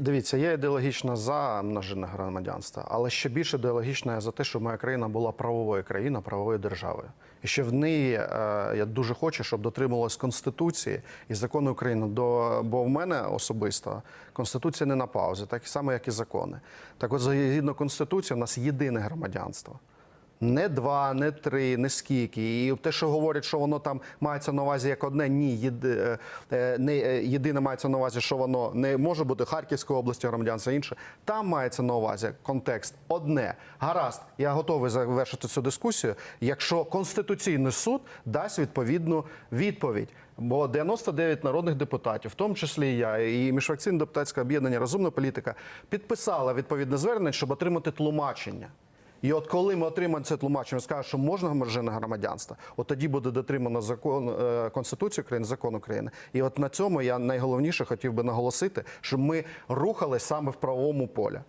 Дивіться, я ідеологічно за множинне громадянство, але ще більше ідеологічно я за те, щоб моя країна була правовою країною, правовою державою. І що в неї е, я дуже хочу, щоб дотримувалась Конституції і закону України. Бо в мене особисто Конституція не на паузі, так само, як і закони. Так от, згідно Конституції, у нас єдине громадянство. Не два, не три, не скільки. І те, що говорять, що воно там мається на увазі як одне, ні, єди, е, е, не е, єдине мається на увазі, що воно не може бути Харківської області громадянства інше. Там мається на увазі контекст одне. Гаразд, я готовий завершити цю дискусію, якщо Конституційний суд дасть відповідну відповідь. Бо 99 народних депутатів, в тому числі і я, і міжфракційне депутатське об'єднання Розумна політика, підписала відповідне звернення, щоб отримати тлумачення. І от коли ми отримаємо це тлумачення, скажемо, що можна множинне громадянства, от тоді буде дотримано закон е, Конституції України, закон України. І от на цьому я найголовніше хотів би наголосити, щоб ми рухали саме в правовому полі.